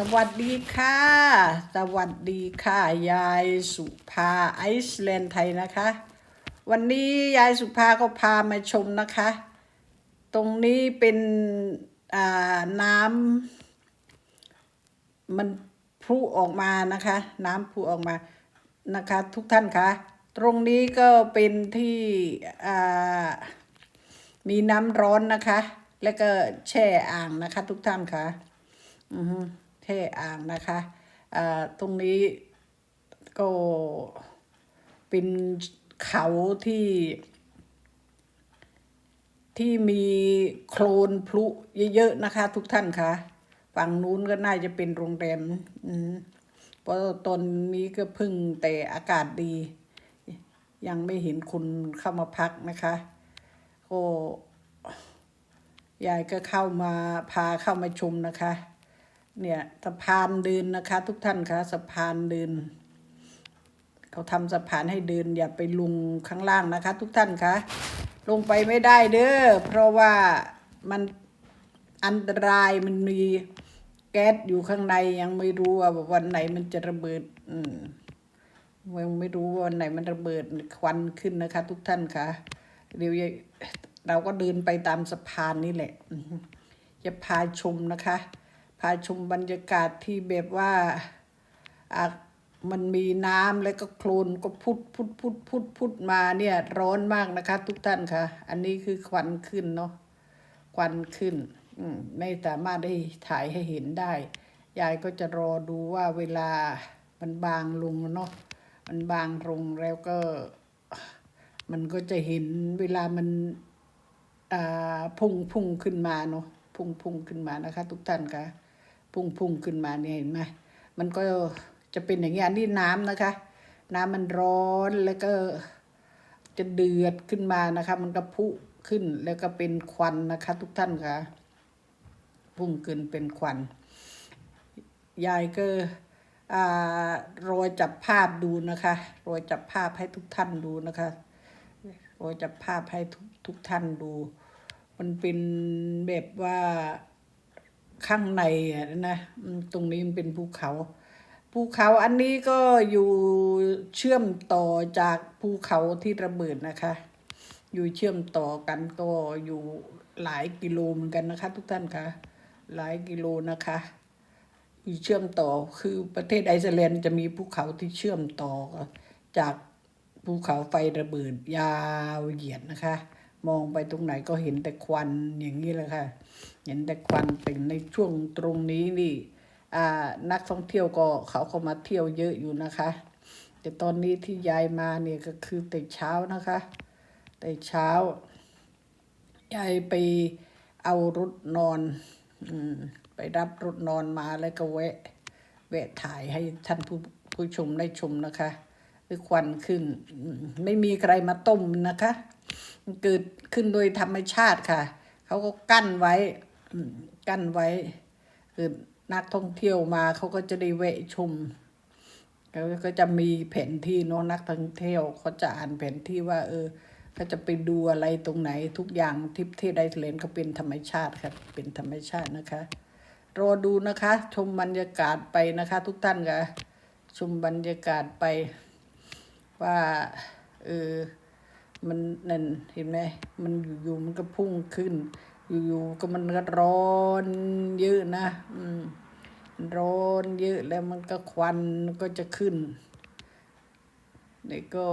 สวัสดีค่ะ สวัสดีค่ะ ยายสุภาไอซ์แลนด์ไทยนะคะ วันนี้ยายสุภาก็พามาชมนะคะ ตรงนี้เป็นอ่าน้ำมันพุออกมานะคะ น้ำพุออกมานะคะ ทุกท่านคะตรงนี้ก็เป็นที่อ่ามีน้ำร้อนนะคะ แล้วก็แช่อ่างนะคะ ทุกท่านคะอือ ฮึแช่อ่างนะคะอ่าตรงนี้ก็เป็นเขาที่ที่มีโคลนพลุเยอะๆนะคะ ทุกท่านคะ ฝั่งนู้นก็น่าจะเป็นโรงแรมอืมเพราะตอนนี้ก็พิ่งแต่อากาศดี ยังไม่เห็นคนเข้ามาพักนะคะก็ยายก็เข้ามาพาเข้ามาชมนะคะ เนี่ยสะพานเดินนะคะ ทุกท่านคะสะพานเดินเขาทำสะพานให้เดินอย่าไปลงข้างล่างนะคะ ทุกท่านคะลงไปไม่ได้เด้อเพราะว่ามันอันตรายมันมีแก๊สอยู่ข้างในยังไม่รู้ว่าวันไหนมันจะระเบิด อืมยังไม่รู้ว่าวันไหนมันระเบิดควันขึ้นนะคะ ทุกท่านคะเดี๋ยวเราก็เดินไปตามสะพานนี่แหละอือฮึจะพาชมนะคะ พาชมบรรยากาศที่แบบว่าอะมันมีน้ำแล้วก็โคลนก็พุดพุดพุดพุดพุดมาเนี่ยร้อนมากนะคะ ทุกท่านคะอันนี้คือควันขึ้นเนาะควันขึ้นอืมไม่สามารถได้ถ่ายให้เห็นได้ ยายก็จะรอดูว่าเวลามันบางลงเนาะมันบางลงแล้วก็ มันก็จะเห็นเวลามันอ่าพุ่งพุ่งขึ้นมาเนาะพุ่งพุ่งขึ้นมานะคะ ทุกท่านค่ะ พุ่งพุ่งขึ้นมาเนี่ยเห็นไหมมันก็จะเป็นอย่างนี้อันนี้น้ำนะคะ น้ำมันร้อนแล้วก็จะเดือดขึ้นมานะคะ มันก็พุขึ้นแล้วก็เป็นควันนะคะ ทุกท่านคะพุ่งขึ้นเป็นควัน ยายก็อ่ารอจับภาพดูนะคะรอจับภาพให้ทุกท่านดูนะคะรอจับภาพให้ทุกทุกท่านดู มันเป็นแบบว่า ข้างในนะตรงนี้มันเป็นภูเขา ภูเขาอันนี้ก็อยู่เชื่อมต่อจากภูเขาที่ระเบิดนะคะ อยู่เชื่อมต่อกันก็อยู่หลายกิโลเหมือนกันนะคะ ทุกท่านคะหลายกิโลนะคะอยู่เชื่อมต่อคือประเทศไอซ์แลนด์จะมีภูเขาที่เชื่อมต่อจากภูเขาไฟระเบิดยาวเหยียดนะคะ มองไปตรงไหนก็เห็นแต่ควันอย่างนี้แหละค่ะ เห็นแต่ควันเป็นในช่วงตรงนี้นี่อ่านักท่องเที่ยวก็เขาเข้ามาเที่ยวเยอะอยู่นะคะ แต่ตอนนี้ที่ยายมาเนี่ยก็คือแต่เช้านะคะ แต่เช้ายายไปเอารถนอนอืมไปรับรถนอนมาแล้วก็แวะแวะถ่ายให้ท่านผู้ผู้ชมได้ชมนะคะคือควันขึ้น ไม่มีใครมาต้มนะคะ เกิดขึ้นโดยธรรมชาติค่ะ เขาก็กั้นไว้กั้นไว้คือนักท่องเที่ยวมาเขาก็จะได้แวะชมแล้วก็จะมีแผนที่เนอะนักท่องเที่ยวเขาจะอ่านแผนที่ว่า เออเขาจะไปดูอะไรตรงไหนทุกอย่างทิพที่ไดเลนก็เป็นธรรมชาติครับเป็นธรรมชาตินะคะ รอดูนะคะ ชมบรรยากาศไปนะคะ ทุกท่านค่ะชมบรรยากาศไปว่าเออ มันนั่นเห็นไหมมันอยู่ๆมันก็พุ่งขึ้น อยู่ๆก็มันก็ร้อนเยอะนะอืมร้อนเยอะแล้วมันก็ควันก็จะขึ้นนี่ก็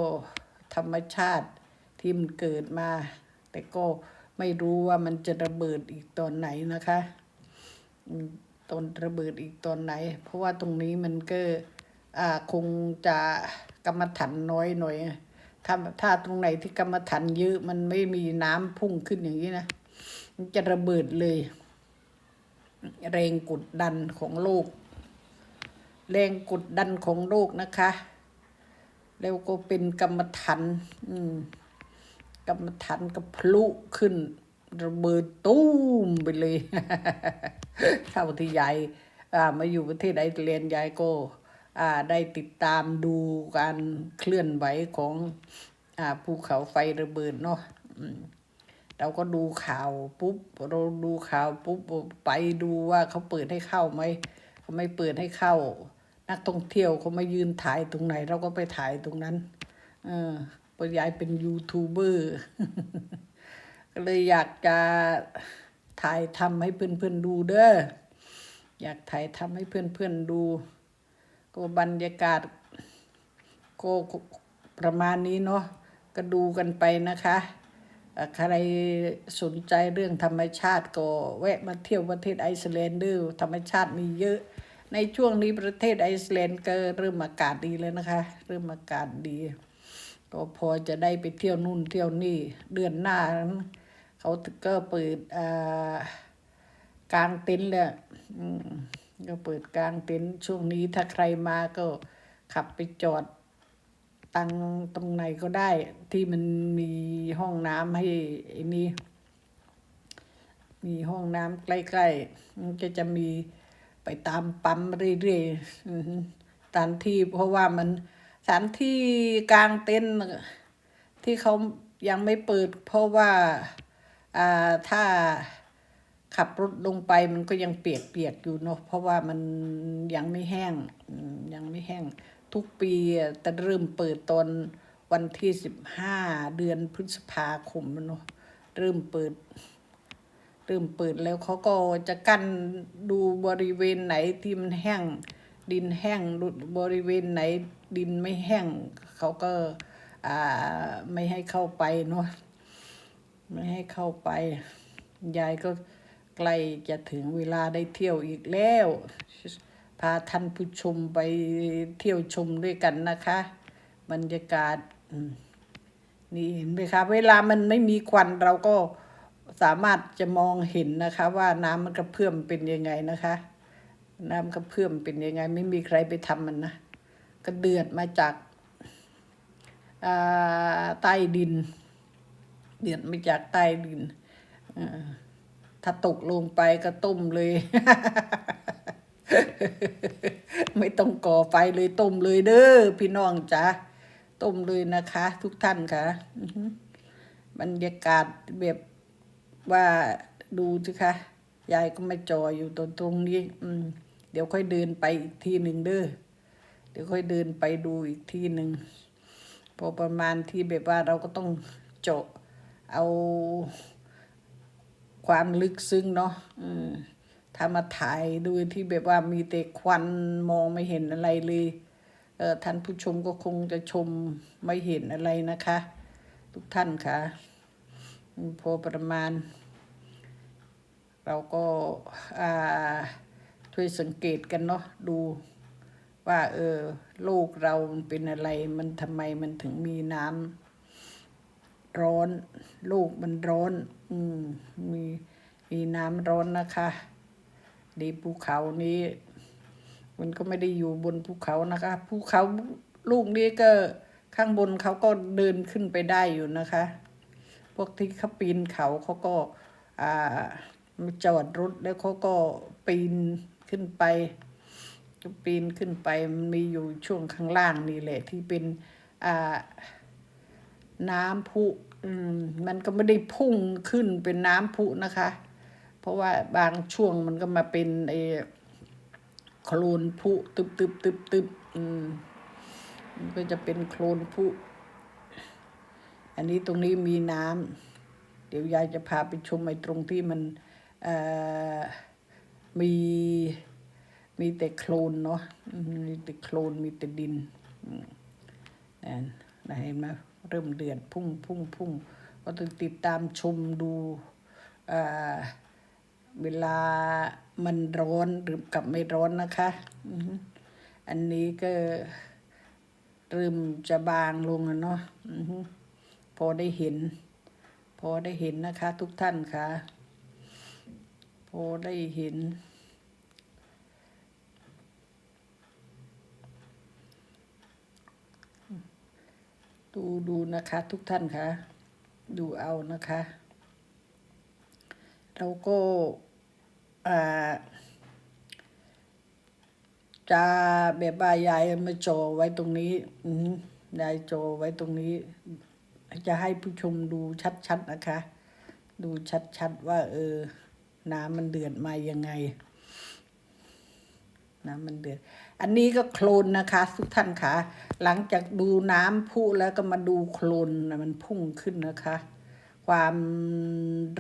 ธรรมชาติที่มันเกิดมา แต่ก็ไม่รู้ว่ามันจะระเบิดอีกตอนไหนนะคะตอนระเบิดอีกตอนไหน เพราะว่าตรงนี้มันก็อ่าคงจะกรรมฐานน้อยหน่อย ถ้าถ้าตรงไหนที่กรรมฐานเยอะมันไม่มีน้ำพุ่งขึ้นอย่างนี้นะมันจะระเบิดเลย แรงกดดันของโลก แรงกดดันของโลกนะคะ แล้วก็เป็นกรรมฐานอืมกรรมฐานกับพลุขึ้น ระเบิดตู้มไปเลยเท่าที่ยายอ่มาอยู่ประเทศไอร์แลนด์ยายก็ ได้ติดตามดูการเคลื่อนไหวของอ่าภูเขาไฟระเบิดเนาะเราก็ดูข่าวปุ๊บเราดูข่าวปุ๊บไปดูว่าเขาเปิดให้เข้าไหมเขาไม่เปิดให้เข้า นักท่องเที่ยวเขามายืนถ่ายตรงไหน เราก็ไปถ่ายตรงนั้น เออปยายเป็นยูทูบเบอร์ก็เลยอยากจะถ่ายทำให้เพื่อนๆดูเด้ออยากถ่ายทำให้เพื่อนๆดู ก็บรรยากาศก็ประมาณนี้เนาะก็ดูกันไปนะคะใครสนใจเรื่องธรรมชาติก็แวะมาเที่ยวประเทศไอซ์แลนด์ด้อธรรมชาติมีเยอะ ในช่วงนี้ประเทศไอซ์แลนด์ก็เริ่มอากาศดีแล้วนะคะ เริ่มอากาศดี ก็พอจะได้ไปเที่ยวนู่นเที่ยวนี่เดือนหน้า เขาก็เปิดกลางเต็นท์เลย ก็เปิดกลางเต็นท์ช่วงนี้ถ้าใครมาก็ขับไปจอดตังตรงไหนก็ได้ ที่มันมีห้องน้ำให้ไอ้นี่มีห้องน้ำใกล้ๆมันก็จะมีไปตามปั๊มเรื่อยๆสถานที่เพราะว่ามันสถานที่กลางเต็นท์ที่เขายังไม่เปิด เพราะว่าอ่าถ้า ขับรถลงไปมันก็ยังเปียกๆอยู่เนาะเพราะว่ามันยังไม่แห้งยังไม่แห้ง ทุกปีอะจะเริ่มเปิดตอนวันที่สิบห้าเดือนพฤษภาคมเนาะเริ่มเปิด เริ่มเปิดแล้วเขาก็จะกั้นดูบริเวณไหนที่มันแห้ง ดินแห้งบริเวณไหนดินไม่แห้งเขาก็ไม่ให้เข้าไปเนาะไม่ให้เข้าไปยายก็ ใกล้จะถึงเวลาได้เที่ยวอีกแล้ว พาท่านผู้ชมไปเที่ยวชมด้วยกันนะคะ บรรยากาศนี่เห็นไหมคะ เวลามันไม่มีควันเราก็สามารถจะมองเห็นนะคะ ว่าน้ำมันกระเพื่อมเป็นยังไงนะคะ น้ำกระเพื่อมเป็นยังไง ไม่มีใครไปทำมันนะก็เดือดมาจากใต้ดิน เดือดมาจากใต้ดินอ่า ถ้าตกลงไปก็ต้มเลย ไม่ต้องก่อไฟเลยต้มเลยเด้อพี่น้องจ้าต้มเลยนะคะ ทุกท่านค่ะบรรยากาศแบบว่าดูสิคะ ยายก็ไม่จออยู่ตรงตรงนี้ อืม เดี๋ยวค่อยเดินไปอีกทีหนึ่งเด้อเดี๋ยวค่อยเดินไปดูอีกทีหนึ่งพอประมาณที่แบบว่าเราก็ต้องเจาะเอา ความลึกซึ้งเนาะถ้ามาถ่ายดูที่แบบว่ามีแต่ควันมองไม่เห็นอะไรเลยเออท่านผู้ชมก็คงจะชมไม่เห็นอะไรนะคะ ทุกท่านค่ะ พอประมาณ เราก็อ่าช่วยสังเกตกันเนาะดูว่าเออโลกเรามันเป็นอะไรมันทำไมมันถึงมีน้ำ ร้อนโลกมันร้อน อืมมีมีน้ำร้อนนะคะดีภูเขานี้ มันก็ไม่ได้อยู่บนภูเขานะคะ ภูเขาลูกนี้ก็ข้างบนเขาก็เดินขึ้นไปได้อยู่นะคะ พวกที่เขาปีนเขาเขาก็อ่ามจอดรถแล้วเขาก็ปีนขึ้นไปก็ปีนขึ้นไปมันมีอยู่ช่วงข้างล่างนี่แหละที่เป็นอ่า น้ำพุอืมมันก็ไม่ได้พุ่งขึ้นเป็นน้ำพุนะคะ เพราะว่าบางช่วงมันก็มาเป็นไอ้โคลนพุตึบตึบตึบตึบอืมมันก็จะเป็นโคลนพุอันนี้ตรงนี้มีน้ำเดี๋ยวยายจะพาไปชมไอ้ตรงที่มันอ่อมีมีแต่โคลนเนาะมีแต่โคลนมีแต่ดินนั่นนะเห็นไหม เริ่มเดือดพุ่งพุ่งพุ่งก็ต้องติดตามชมดูอ่าเวลามันร้อนหรือกับไม่ร้อนนะคะ อันนี้ก็เริ่มจะบางลงแล้วเนาะพอได้เห็น พอได้เห็นนะคะ ทุกท่านค่ะ พอได้เห็น ดูดูนะคะทุกท่านคะ ดูเอานะคะ เราก็จะแบบว่ายายมาโจไว้ตรงนี้อืมยายโจไว้ตรงนี้ จะให้ผู้ชมดูชัดๆนะคะ ดูชัดๆว่า เออ น้ำมันเดือดมายังไง น้ำมันเดือด อันนี้ก็โคลนนะคะ ทุกท่านคะหลังจากดูน้ำพุแล้วก็มาดูโคลนนะมันพุ่งขึ้นนะคะ ความ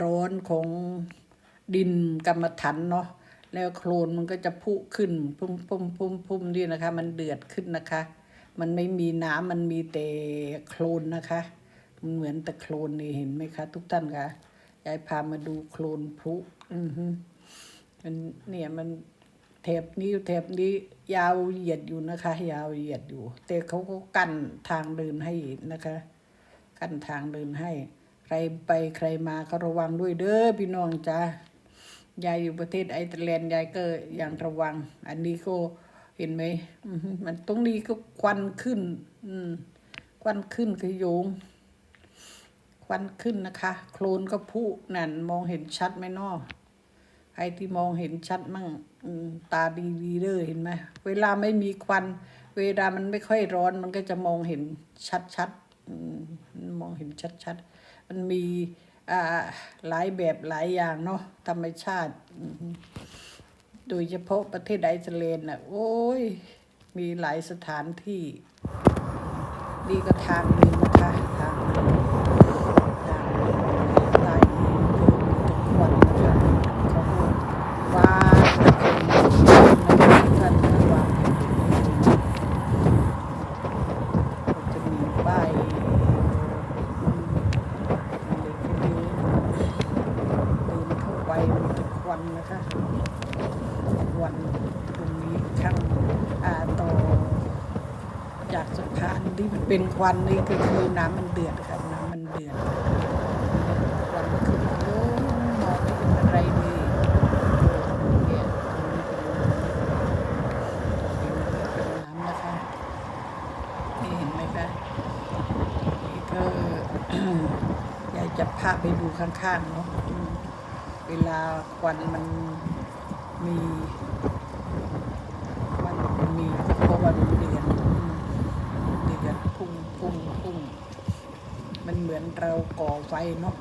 ร้อนของดินกรรมฐานเนาะแล้วโคลนมันก็จะพุขึ้นพุ่มพุ่มพุ่มพุ่มนี่นะคะ มันเดือดขึ้นนะคะ มันไม่มีน้ำมันมีแต่โคลนนะคะ มันเหมือนแต่โคลนนี่เห็นไหมคะ ทุกท่านคะยายพามาดูโคลนพลุอือฮึมันเนี่ยมัน แถบนี้แถบนี้ยาวเหยียดอยู่นะคะ ยาวเหยียดอยู่ แต่เขาก็กั้นทางเดินให้นะคะ กั้นทางเดินให้ ใครไปใครมาก็ระวังด้วยเด้อพี่น้องจ้ายายอยู่ประเทศไอร์แลนด์ยายก็อย่างระวัง อันนี้ก็เห็นไหมมันตรงนี้ก็ควันขึ้น อืมควันขึ้นคือโยงควันขึ้นนะคะ โคลนก็พุนั่นมองเห็นชัดไหมนอ ใครที่มองเห็นชัดมั่งตาดีดีเด้อเห็นไหมเวลาไม่มีควัน เวลามันไม่ค่อยร้อนมันก็จะมองเห็นชัดชัดมองเห็นชัดชัดมันมีอ่าหลายแบบหลายอย่างเนาะธรรมชาติ โดยเฉพาะประเทศไอซ์แลนด์น่ะโอ้ย มีหลายสถานที่ ดีก็ทางหนึงนะคะทางหนึ่ง ลายมือเดินทุกวันนะคะเขาก็วาดเป็นท่านวาดจะมีป้ายอะไรก็เยอะเดินเข้าไปทุกวันนะคะทุกวันตรงนี้ข้างอ่าต่อ จากสะพานที่มัน เป็นควันนี่ก็คือน้ำมันเดือดครับน้ำมันเดือดควันขึ้นโอ้มองไม่เห็นอะไรเลยเนี่ยตรงนี้เป็นเป็นน้ำนะคะนี่เห็นไหมคะนี่ก็อยากจะพาไปดูข้างๆเนาะเวลาควันมันมีมันมีเพราะว่ามันเดือดอืมเดือดพุ่งพุ่งพุ่งมัน เหมือนเราก่อไฟเนาะ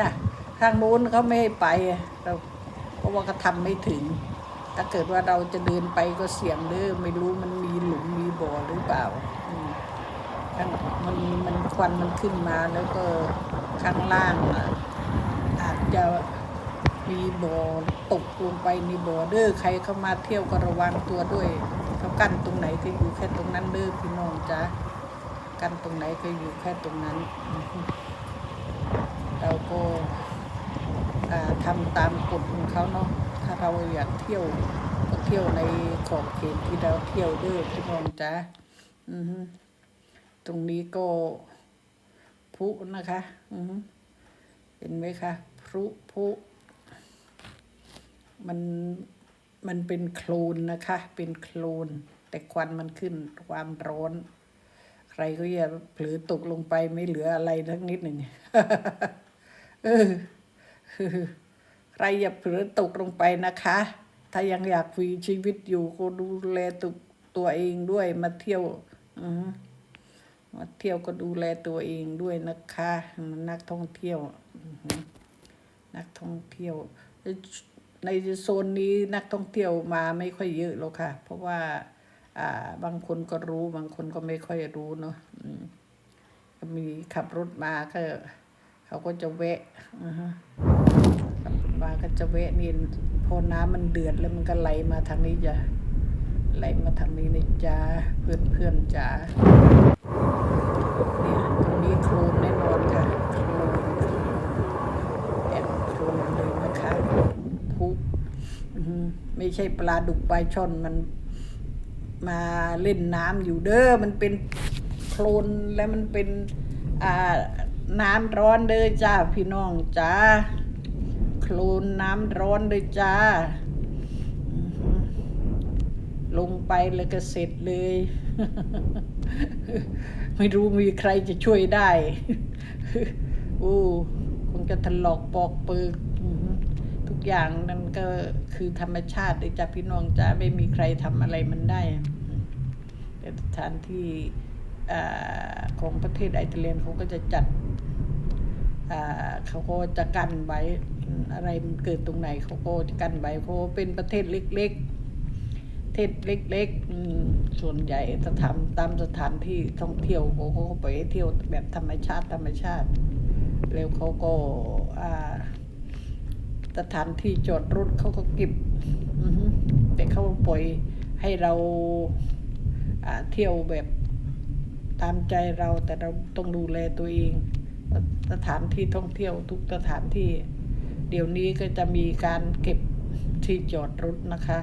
น่ะทางโน้นเขาไม่ให้ไปเราเพราะว่าเขาทำไม่ถึง ถ้าเกิดว่าเราจะเดินไปก็เสี่ยงเด้อไม่รู้มันมีหลุมมีบ่อหรือเปล่ามข้างมันมันควันมันขึ้นมาแล้วก็ข้างล่างอาจจะมีบ่อตกลงไปในบ่อเด้อใครเข้ามาเที่ยวก็ระวังตัวด้วย เขากั้นตรงไหนก็อยู่แค่ตรงนั้นเด้อพี่น้องจ้า กั้นตรงไหนก็อยู่แค่ตรงนั้นอือฮึเราก็อ่าทำตามกฎของเขาเนาะถ้าเราอยากเที่ยวก็เที่ยวในขอบเขตที่เราเที่ยวเด้อพี่น้องจ้าอือฮึตรงนี้ก็พลุนะคะอือฮึเห็นไหมคะพลุพลุมันมันเป็นโคลนนะคะ เป็นโคลนแต่ควันมันขึ้นความร้อน ใครก็อย่าเผลอตกลงไปไม่เหลืออะไรทั้งนิดหนึ่งเออใครอย่าเผลอตกลงไปนะคะ ถ้ายังอยากมีชีวิตอยู่ก็ดูแลตัวตัวเองด้วยมาเที่ยวมาเที่ยวก็ดูแลตัวเองด้วยนะคะ นักท่องเที่ยวนักท่องเที่ยว ในโซนนี้นักท่องเที่ยวมาไม่ค่อยเยอะหรอกค่ะ เพราะว่า บางคนก็รู้บางคนก็ไม่ค่อยรู้เนาะมีขับรถมาก็เขาก็จะแวะอือฮะขับรถมาก็จะแวะนี่พอน้ำมันเดือดแล้วมันก็ไหลมาทางนี้จ้ะไหลมาทางนี้นะจ้าเพื่อนเพื่อนจ้าเนี่ยตรงนี้โคลนแน่นอนค่ะโคลนแอนโครนเลยนะคะพุไม่ใช่ปลาดุกปลาช่อนมัน มาเล่นน้ำอยู่เด้อมันเป็นโคลนและมันเป็นอ่าน้ำร้อนเด้อจ้าพี่น้องจ้าโคลนน้ำร้อนเด้อจ้า ลงไปแล้วก็เสร็จเลย ไม่รู้มีใครจะช่วยได้ โอ้คงจะถลอกปอกเปิก อย่างนั่นก็คือธรรมชาติเลยจ้ะพี่น้องจ้าไม่มีใครทำอะไรมันได้ แต่สถานที่อของประเทศไอร์แลนด์เขาก็จะจัดเขาก็จะกันไว้อะไรมันเกิดตรงไหนเขาก็จะกันไว้เพราะเป็นประเทศเล็กเทศเล็กๆส่วนใหญ่จะทำตามสถานที่ท่องเที่ยวเขาก็ไปเที่ยวแบบธรรมชาติธรรมชาติ แล้วเขาก็อ่า สถานที่จอดรถเขาก็เก็บแต่เขาปล่อยให้เราเที่ยวแบบตามใจเราแต่เราต้องดูแลตัวเอง สถานที่ท่องเที่ยวทุกสถานที่ เดี๋ยวนี้ก็จะมีการเก็บที่จอดรถนะคะ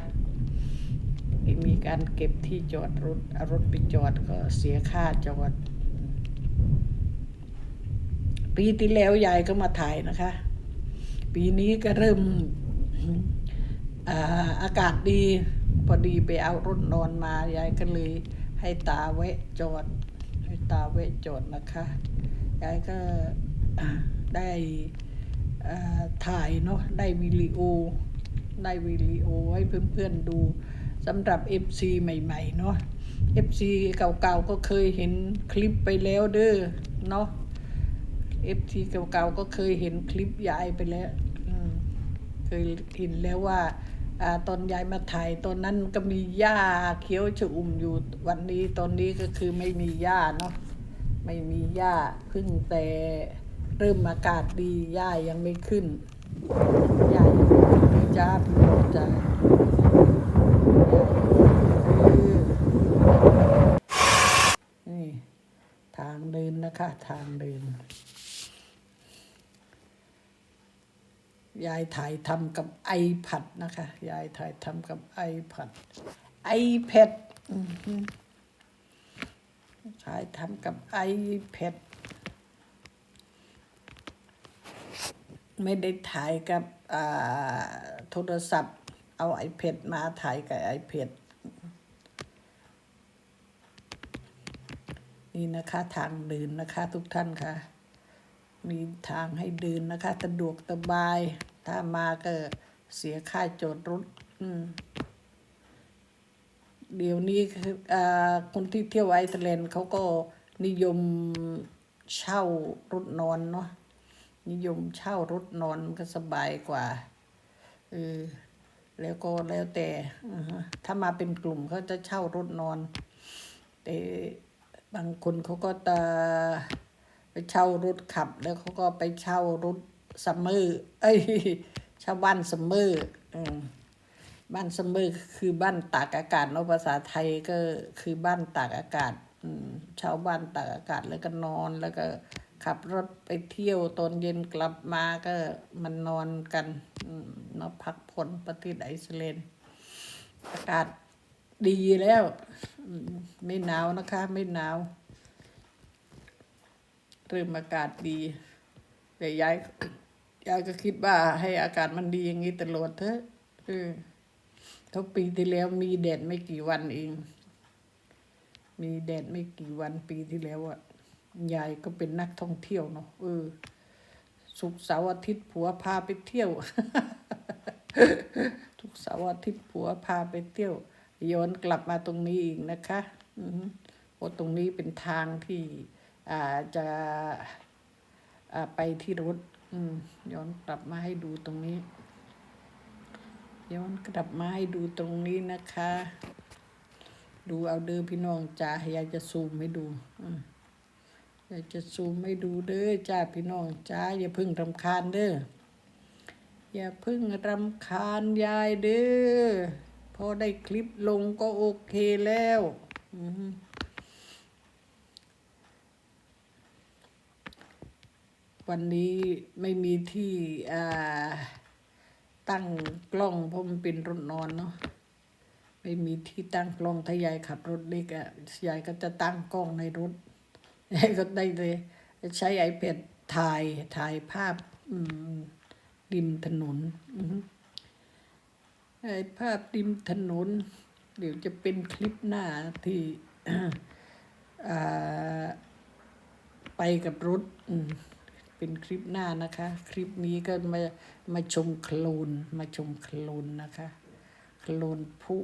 มีการเก็บที่จอดรถรถไปจอดก็เสียค่าจอดปีที่แล้วยายก็มาถ่ายนะคะ ปีนี้ก็เริ่มอากาศดี พอดีไปเอารถนอนมายายก็เลยให้ตาแวะจอด ให้ตาแวะจอดนะคะยายก็ได้ถ่ายเนาะได้วิดีโอ ได้วิดีโอให้เพื่อนๆดูสำหรับ FC ใหม่ๆเนาะ FC เก่าๆก็เคยเห็นคลิปไปแล้วเด้อเนาะ FT เก่าๆก็เคยเห็นคลิปยายไปแล้วเคยเห็นแล้วว่าอตอนยายมาถ่ายตอนนั้นก็มีหญ้าเขียวชอุ่มอยู่วันนี้ตอนนี้ก็คือไม่มีหญ้าเนาะไม่มีหญ้าเพิ่งแต่เริ่มอากาศดีหญ้ายังไม่ขึ้นหญ้ายังไม่ขึ้นเลยจ้าพี่จ้านี่ทางเดินนะคะ ทางเดิน ยายถ่ายทำกับ iPad นะคะ ยายถ่ายทำกับ iPad iPad อือหือถ่ายทำกับ iPad ไม่ได้ถ่ายกับอ่าโทรศัพท์ เอา iPad มาถ่ายกับ iPad นี่นะคะทางเดินนะคะทุกท่านค่ะ มีทางให้เดินนะคะ สะดวกสบาย ถ้ามาก็เสียค่าจอดรถเดี๋ยวนี้คือคนที่เที่ยวไอซ์แลนด์เขาก็นิยมเช่ารถนอนเนาะนิยมเช่ารถนอนก็สบายกว่าเออแล้วก็แล้วแต่อ่าถ้ามาเป็นกลุ่มเขาจะเช่ารถนอน แต่บางคนเขาก็จะ ไปเช่ารถขับ แล้วเขาก็ไปเช่ารถซัมเมอร์ เอ้ยช่าบ้านซัมเมอร์บ้านซัมเมอร์คือบ้านตากอากาศเนาะภาษาไทยก็คือบ้านตากอากาศอช่าบ้านตากอากาศแล้วก็นอนแล้วก็ขับรถไปเที่ยวตอนเย็นกลับมาก็มันนอนกันอืมเนาพักผ่อนประเทศไอซ์แลนด์อากาศดีแล้ว ไม่หนาวนะคะ ไม่หนาว เริ่มอากาศดี แต่ยายยายก็คิดว่าให้อากาศมันดีอย่างนี้ตลอดเถอะเออทุกปีที่แล้วมีแดดไม่กี่วันเอง มีแดดไม่กี่วันปีที่แล้วอะยายก็เป็นนักท่องเที่ยวเนาะเออ สุกเสาร์อาทิตย์ผัวพาไปเที่ยว ทุกเสาร์อาทิตย์ผัวพาไปเที่ยวย้อนกลับมาตรงนี้อีกนะคะ อือฮึเพราะตรงนี้เป็นทางที่ จะอ่าไปที่รถอืย้อนกลับมาให้ดูตรงนี้ ย้อนกลับมาให้ดูตรงนี้นะคะ ดูเอาเด้อพี่น้องจ้าอยากจะซูมให้ดูออยากจะซูมให้ดูเด้อจ้าพี่น้องจ้าอย่าพึ่งรำคาญเด้ออย่าพึ่งรำคาญยายเด้อพอได้คลิปลงก็โอเคแล้ว อือ วันนี้ไม่มีที่ตั้งกล้องเพราะมันเป็นรถนอนเนาะไม่มีที่ตั้งกล้องถ้ายายขับรถเล็กอะยายก็จะตั้งกล้องในรถยายก็ได้เลย ใช้ไอแพดถ่ายถ่ายภาพอืมริมถนนไอภาพริมถนน เดี๋ยวจะเป็นคลิปหน้าที่ไปกับรถ เป็นคลิปหน้านะคะ คลิปนี้ก็มามาชมโคลนมาชมโคลนนะคะโคลนพุ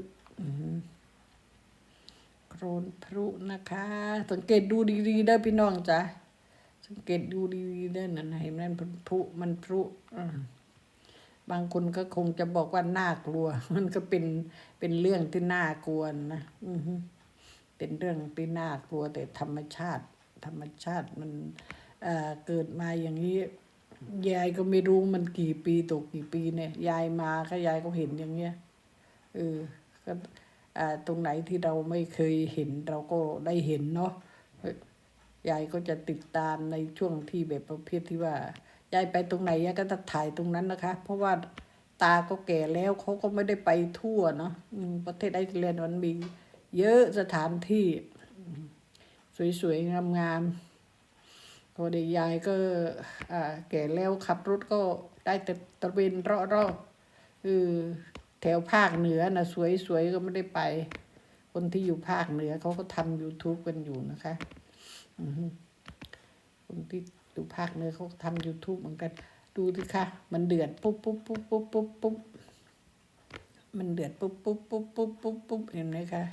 โคลนพลุนะคะ สังเกตดูดีๆได้อพี่น้องจ้ะสังเกตดูดีๆได้อนั่นเห็นไหมมันพลุมันพลุบางคนก็คงจะบอกว่าน่ากลัว มันก็เป็นเป็นเรื่องที่น่ากลัวนะอือเป็นเรื่องที่น่ากลัวแต่ธรรมชาติ ธรรมชาติมัน เอ่อเกิดมาอย่างนี้ยายก็ไม่รู้มันกี่ปีตกกี่ปีเนี่ย ยายมาก็ยายก็เห็นอย่างเงี้ยเออก็อ่าตรงไหนที่เราไม่เคยเห็นเราก็ได้เห็นเนาะยายก็จะติดตามในช่วงที่แบบประเภทที่ว่ายายไปตรงไหนยายก็จะถ่ายตรงนั้นนะคะ เพราะว่าตาก็แก่แล้วเขาก็ไม่ได้ไปทั่วเนาะประเทศไอซ์แลนด์มันมีเยอะสถานที่ สวยๆงามๆ พอดียายก็อ่าแก่แล้วขับรถก็ได้แต่ตะเวนรอบๆเออแถวภาคเหนือนะสวยๆก็ไม่ได้ไป คนที่อยู่ภาคเหนือเขาก็ทำ YouTube กันอยู่นะคะอือฮึคนที่อยู่ภาคเหนือเขาทำ YouTube เหมือนกัน ดูสิคะ มันเดือดปุ๊บปุ๊บปุ๊บปุ๊บปุ๊บปุ๊บมันเดือดปุ๊บปุ๊บปุ๊บปุ๊บปุ๊บปุ๊บเห็นไหมคะ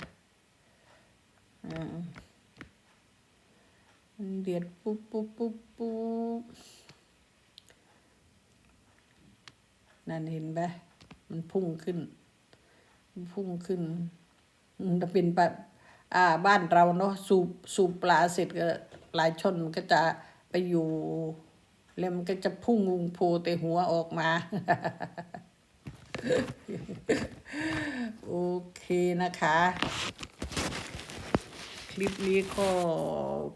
อ่า มันเดือดปุ๊บปุ๊บปุ๊บปุ๊บนั่นเห็นปะมันพุ่งขึ้น พุ่งขึ้นมันจะเป็นแบบอ่าบ้านเราเนาะสูบสูบปลาเสร็จก็ปลายชนมันก็จะไปอยู่แล้วมันก็จะพุ่งวงโพแต่หัวออกมา โอเคนะคะ คลิปนี้ก็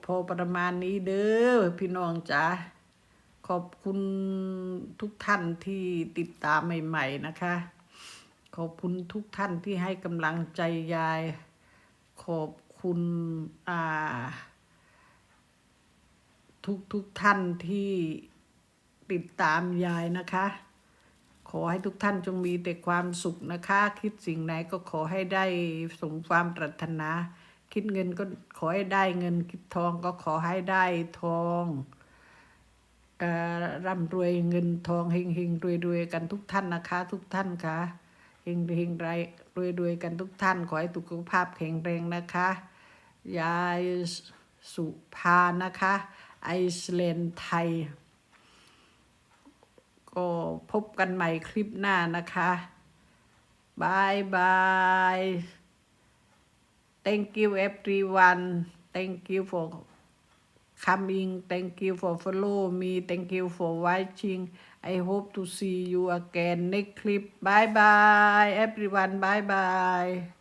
พอประมาณนี้เด้อพี่น้องจ๋าขอบคุณทุกท่านที่ติดตามใหม่ๆนะคะ ขอบคุณทุกท่านที่ให้กำลังใจยาย ขอบคุณอ่าทุกทุกท่านที่ติดตามยายนะคะ ขอให้ทุกท่านจงมีแต่ความสุขนะคะ คิดสิ่งไหนก็ขอให้ได้สมความปรารถนา คิดเงินก็ขอให้ได้เงิน คิดทองก็ขอให้ได้ทองอ่อร่ำรวยเงินทองเฮงเฮงรวยรวยกันทุกท่านนะคะ ทุกท่านค่ะเฮงเฮงไรรวยรวยกันทุกท่าน ขอให้สุขภาพแข็งแรงนะคะยายสุภานะคะ ไอซ์แลนด์ไทย ก็พบกันใหม่คลิปหน้านะคะบายบาย thank you everyone. Thank you for coming. Thank you for follow me. Thank you for watching. I hope to see you again next clip. Bye bye everyone. Bye bye